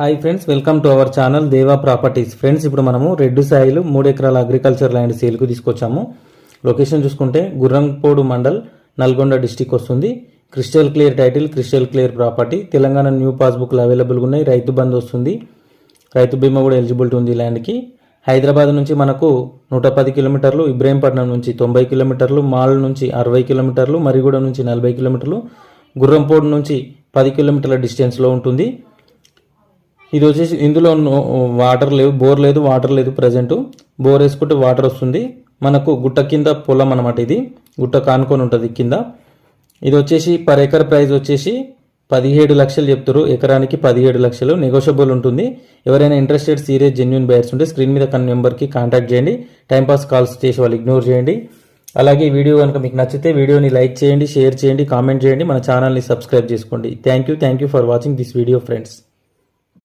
Hi friends welcome to our channel Deva properties friends ఇప్పుడు మనము red Sailu మూడు ఎకరాల అగ్రికల్చర్ ల్యాండ్ సేల్కు తీసుకొచ్చాము. లొకేషన్ చూసుకుంటే గుర్రంపోడు మండల్ నల్గొండ డిస్టిక్ వస్తుంది. Crystal clear title crystal clear property Telangana new పాస్బుక్లు అవైలబుల్గా ఉన్నాయి. రైతు బంద్ వస్తుంది. రైతు బీమా కూడా ఎలిజిబిలిటీ ఉంది ల్యాండ్కి హైదరాబాద్ నుంచి మనకు నూట పది కిలోమీటర్లు ఇబ్రహీంపట్నం నుంచి తొంభై కిలోమీటర్లు మాల్ నుంచి అరవై కిలోమీటర్లు మరిగూడ నుంచి నలభై కిలోమీటర్లు గుర్రంపోడు నుంచి పది కిలోమీటర్ల డిస్టెన్స్లో ఉంటుంది. ఇది వచ్చేసి ఇందులో వాటర్ లేవు బోర్ లేదు వాటర్ లేదు ప్రజెంట్ బోర్ వేసుకుంటే వాటర్ వస్తుంది. మనకు గుట్ట కింద పొలం అనమాట ఇది. గుట్ట కానుకొని ఉంటుంది కింద. ఇది వచ్చేసి పర్ ఎకర్ ప్రైస్ వచ్చేసి పదిహేడు లక్షలు చెప్తారు ఎకరానికి పదిహేడు లక్షలు. నెగోషియబుల్ ఉంటుంది. ఎవరైనా ఇంట్రెస్టెడ్ సీరియస్ జెన్యున్ బయర్స్ ఉంటే స్క్రీన్ మీద కన్ నెంబర్కి కాంటాక్ట్ చేయండి. టైంపాస్ కాల్స్ చేసి వాళ్ళు ఇగ్నోర్ చేయండి. అలాగే వీడియో కనుక మీకు నచ్చితే వీడియోని లైక్ చేయండి షేర్ చేయండి కామెంట్ చేయండి. మన ఛానల్ని సబ్స్క్రైబ్ చేసుకోండి. Thank you thank you for watching this video friends